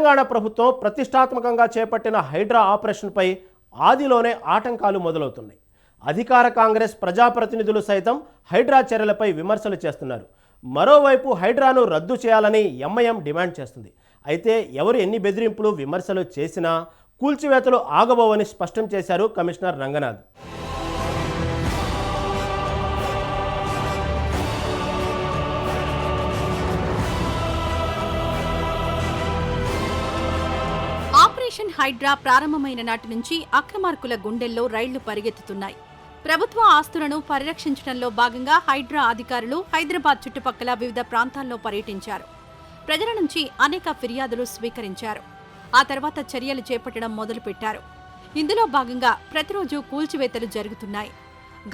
తెలంగాణ ప్రభుత్వం ప్రతిష్టాత్మకంగా చేపట్టిన హైడ్రా ఆపరేషన్పై ఆదిలోనే ఆటంకాలు మొదలవుతున్నాయి. అధికార కాంగ్రెస్ ప్రజాప్రతినిధులు సైతం హైడ్రా చర్యలపై విమర్శలు చేస్తున్నారు. మరోవైపు హైడ్రాను రద్దు చేయాలని ఎంఐఎం డిమాండ్ చేస్తుంది. అయితే ఎవరు ఎన్ని బెదిరింపులు విమర్శలు చేసినా కూల్చివేతలు ఆగబోవని స్పష్టం చేశారు కమిషనర్ రంగనాథ్. ఆపరేషన్ హైడ్రా ప్రారంభమైన నాటి నుంచి అక్రమార్కుల గుండెల్లో రైళ్ళు పరిగెత్తుతున్నాయి. ప్రభుత్వ ఆస్తులను పరిరక్షించడంలో భాగంగా హైడ్రా అధికారులు హైదరాబాద్ చుట్టుపక్కల వివిధ ప్రాంతాల్లో పర్యటించారు. ప్రజల నుంచి అనేక ఫిర్యాదులు స్వీకరించారు. ఆ తర్వాత చర్యలు చేపట్టడం మొదలుపెట్టారు. ఇందులో భాగంగా ప్రతిరోజు కూల్చివేతలు జరుగుతున్నాయి.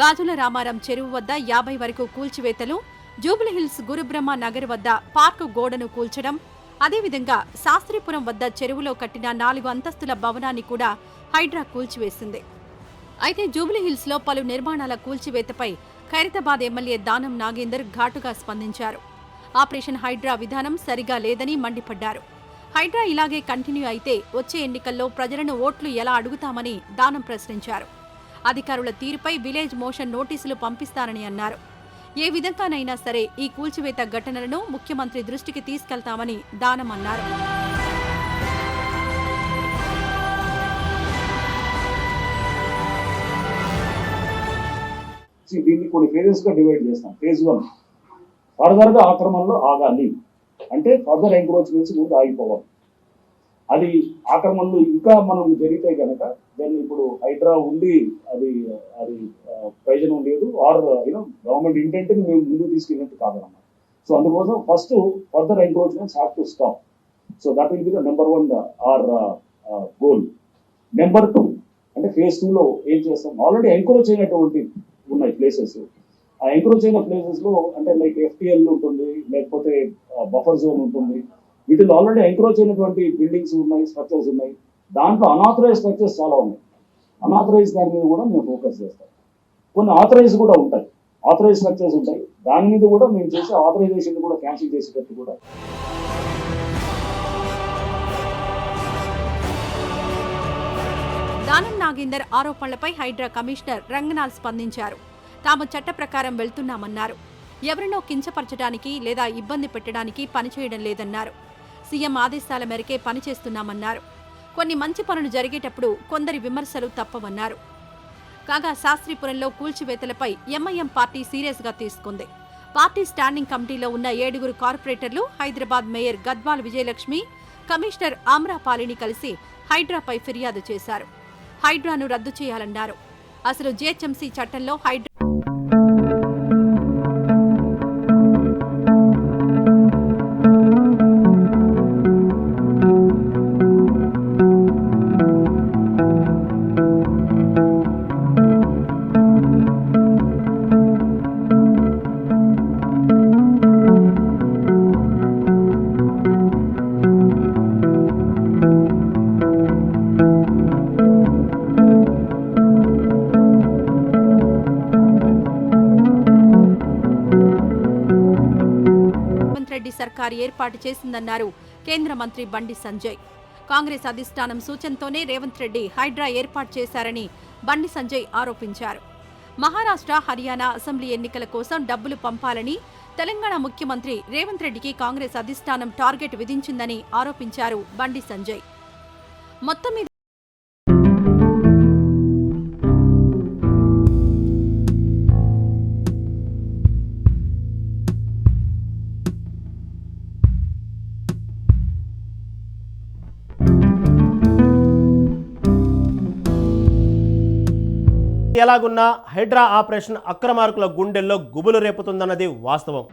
గాజుల రామారం చెరువు వద్ద యాభై వరకు కూల్చివేతలు జూబ్లీహిల్స్ గురుబ్రహ్మ నగర్ వద్ద పార్కు గోడను కూల్చడం అదేవిధంగా శాస్త్రీపురం వద్ద చెరువులో కట్టిన నాలుగు అంతస్తుల భవనాన్ని కూడా హైడ్రా కూల్చివేసింది. అయితే జూబ్లీహిల్స్లో పలు నిర్మాణాల కూల్చివేతపై ఖైరతాబాద్ ఎమ్మెల్యే దానం నాగేందర్ ఘాటుగా స్పందించారు. ఆపరేషన్ హైడ్రా విధానం సరిగా లేదని మండిపడ్డారు. హైడ్రా ఇలాగే కంటిన్యూ అయితే వచ్చే ఎన్నికల్లో ప్రజలను ఓట్లు ఎలా అడుగుతామని దానం ప్రశ్నించారు. అధికారుల తీరుపై విలేజ్ మోషన్ నోటీసులు పంపిస్తారని అన్నారు. ఏ విధంగానైనా సరే ఈ కూల్చివేత ఘటనలను ముఖ్యమంత్రి దృష్టికి తీసుకెళ్తామని దానం అన్నారు దీన్ని కొన్ని phases గా డివైడ్ చేస్తాం. ఫేజ్ వన్ ఫర్దర్గా ఆక్రమణలో ఆగాలి. అంటే ఫర్దర్ ఎంక్రోచ్మెంట్స్ ముందు ఆగిపోవాలి. అది ఆక్రమణలు ఇంకా మనం జరిగితే కనుక దాన్ని ఇప్పుడు హైడ్రా ఉండి అది అది ప్రయోజనం లేదు ఆర్ యూనో గవర్నమెంట్ ఇంటెంట్ని మేము ముందుకు తీసుకెళ్ళినట్టు కాదన్నమాట. సో అందుకోసం first further encroachments have to stop so that will be the number one our goal number two అంటే ఫేజ్ టూలో ఏం చేస్తాం? ఆల్రెడీ ఎంక్రోచ్ అయినటువంటి ఉన్నాయి ప్లేసెస్ ఆ ఎంక్రోచ్ అయిన ప్లేసెస్లో అంటే లైక్ ఎఫ్టిఎల్ ఉంటుంది లేకపోతే బఫర్ జోన్ ఉంటుంది. వీటిలో ఆల్రెడీ ఎంక్రోచ్ అయినటువంటి బిల్డింగ్స్ ఉన్నాయి స్ట్రక్చర్స్ ఉన్నాయి. దాంట్లో అనాథరైజ్ స్ట్రక్చర్స్ చాలా ఉన్నాయి. అనాథరైజ్ దాని మీద కూడా మేము ఫోకస్ చేస్తాం. కొన్ని ఆథరైజ్ కూడా ఉంటాయి. ఆథరైజ్ స్ట్రక్చర్స్ ఉంటాయి. దాని మీద కూడా మేము చేసే ఆథరైజేషన్ కూడా క్యాన్సిల్ చేసేటట్టు కూడా. దానం నాగేందర్ ఆరోపణలపై హైడ్రా కమిషనర్ రంగనాథ్ స్పందించారు. తాము చట్ట ప్రకారం వెళ్తున్నామన్నారు. ఎవరినో కించపరచడానికి లేదా ఇబ్బంది పెట్టడానికి పనిచేయడం లేదన్నారు. సీఎం ఆదేశాల మేరకే పనిచేస్తున్నామన్నారు. కొన్ని మంచి పనులు జరిగేటప్పుడు కొందరి విమర్శలు తప్పవన్నారు. కాగా శాస్త్రీపురంలో కూల్చివేతలపై ఎంఐఎం పార్టీ సీరియస్గా తీసుకుంది. పార్టీ స్టాండింగ్ కమిటీలో ఉన్న ఏడుగురు కార్పొరేటర్లు హైదరాబాద్ మేయర్ గద్వాల్ విజయలక్ష్మి కమిషనర్ ఆమ్రాపాలిని కలిసి హైడ్రాపై ఫిర్యాదు చేశారు. హైడ్రాను రద్దు చేయాలన్నారు. అసలు జీహెచ్ఎంసీ చట్టంలో హైడ్రా రెడ్డి సర్కార్ ఏర్పాటు చేసిందన్నారు కేంద్ర మంత్రి బండి సంజయ్. కాంగ్రెస్ అధిష్టానం సూచనతోనే రేవంత్ రెడ్డి హైడ్రా ఏర్పాటు చేశారని బండి సంజయ్ ఆరోపించారు. మహారాష్ట్ర హర్యానా అసెంబ్లీ ఎన్నికల కోసం డబ్బులు పంపాలని తెలంగాణ ముఖ్యమంత్రి రేవంత్ రెడ్డికి కాంగ్రెస్ అధిష్టానం టార్గెట్ విధించిందని ఆరోపించారు బండి సంజయ్. మొత్తం ఎలాగున్నా హైడ్రా ఆపరేషన్ అక్రమార్కుల గుండెల్లో గుబులు రేపుతుందన్నది వాస్తవం.